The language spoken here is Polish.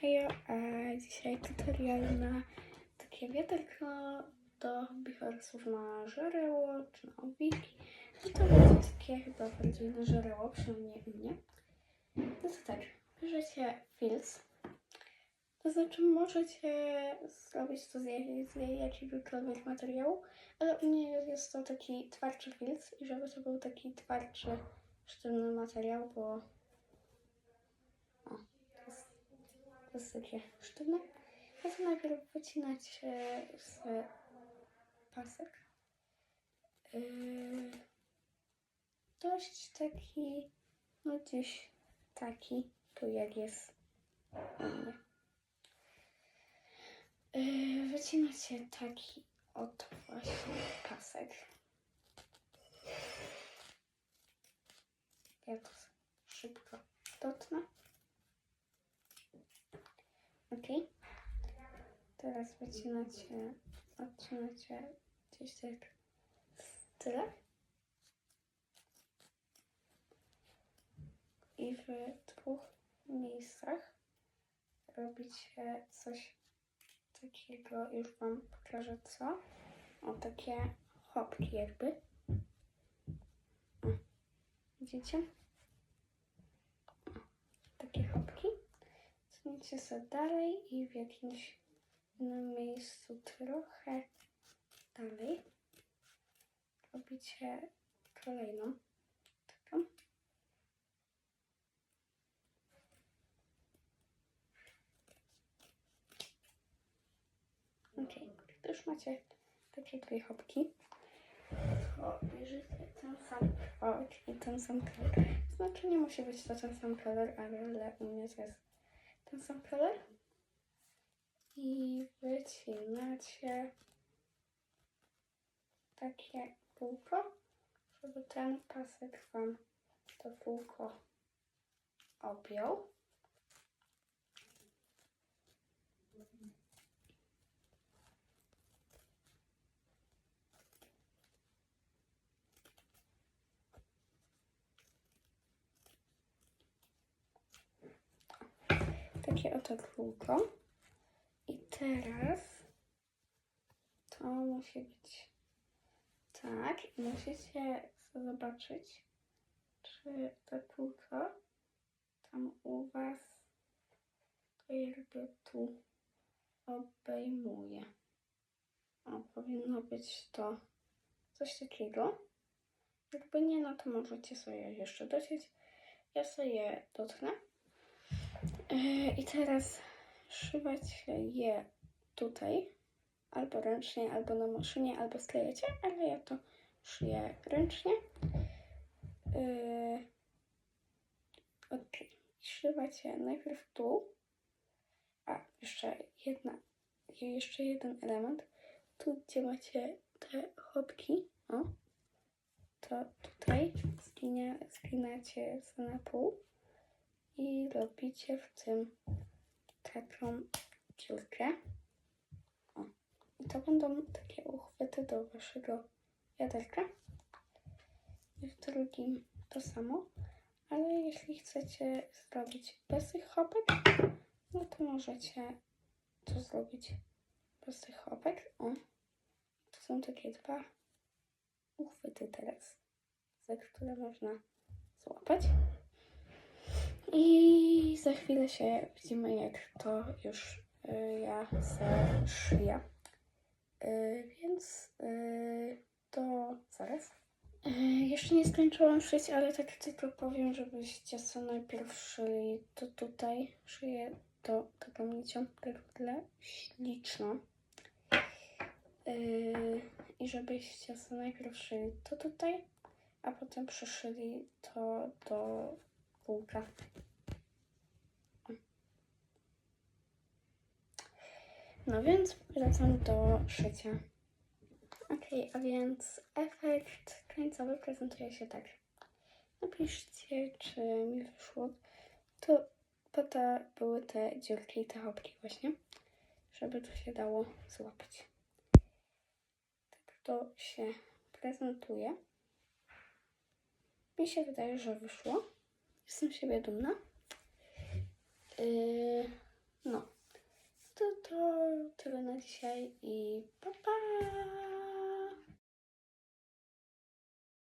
Hejo, dzisiaj tutorial na takie wiaderko do bichorsów na żareło czy na owiki. No to będzie takie chyba bardziej na żareło, przynajmniej u mnie. No to tak, bierzecie fils. To znaczy możecie zrobić to z, jak- z jakiegokolwiek materiału, ale u mnie jest to taki twardszy fils i żeby to był taki twardszy, sztywny materiał, bo o, to jest sztywne. Ja to najpierw wycinać e, z pasek. Yy, dość taki, no gdzieś taki, tu jak jest u mnie. Wycinacie taki oto właśnie pasek. Ja to szybko dotnę. Ok. Teraz wycinacie, odcinacie gdzieś tak tyle. I w dwóch miejscach robicie coś takiego, już Wam pokażę co. O, takie hopki jakby. Widzicie? Takie hopki. Cofnijcie sobie dalej i w jakimś innym miejscu trochę dalej robicie kolejną taką. Ok, gdy już macie takie dwie chopki, to bierzecie ten sam kolor i ten sam kolor. Znaczy nie musi być to ten sam kolor, ale u mnie to jest ten sam kolor i wycinacie takie kółko, żeby ten pasek Wam to kółko objął. Takie oto kółko. I teraz to musi być tak. Musicie zobaczyć, czy to kółko tam u Was to jakby tu obejmuje. O, powinno być to coś takiego. Jakby nie, no to możecie sobie jeszcze dociąć. Ja sobie dotknę. Yy, I teraz szywać je tutaj, albo ręcznie, albo na maszynie, albo sklejecie, ale ja to szyję ręcznie. Yy, ok, szywać je najpierw tu, a jeszcze jedna, jeszcze jeden element, tu gdzie macie te chopki, o, to tutaj zginia, zginacie z na pół i robicie w tym taką dziurkę. O. I to będą takie uchwyty do waszego wiaderka. I w drugim to samo. Ale jeśli chcecie zrobić bez tych chopek, no to możecie to zrobić bez tych chopek. O. To są takie dwa uchwyty teraz, za które można złapać. I za chwilę się widzimy, jak to już y, ja zaszyję. Y, więc y, to zaraz. Y, jeszcze nie skończyłam szyć, ale tak tylko powiem, żebyście sobie najpierw szyli to tutaj. Szyję to taką nicią tyle śliczną. Y, I żebyście sobie najpierw szyli to tutaj, a potem przyszyli to do kółka. No więc wracam do szycia. Ok, a więc efekt końcowy prezentuje się tak. Napiszcie, czy mi wyszło. To po to były te dziurki, te chopki właśnie, żeby to się dało złapać. Tak to się prezentuje. Mi się wydaje, że wyszło. Jestem siebie dumna. Yy,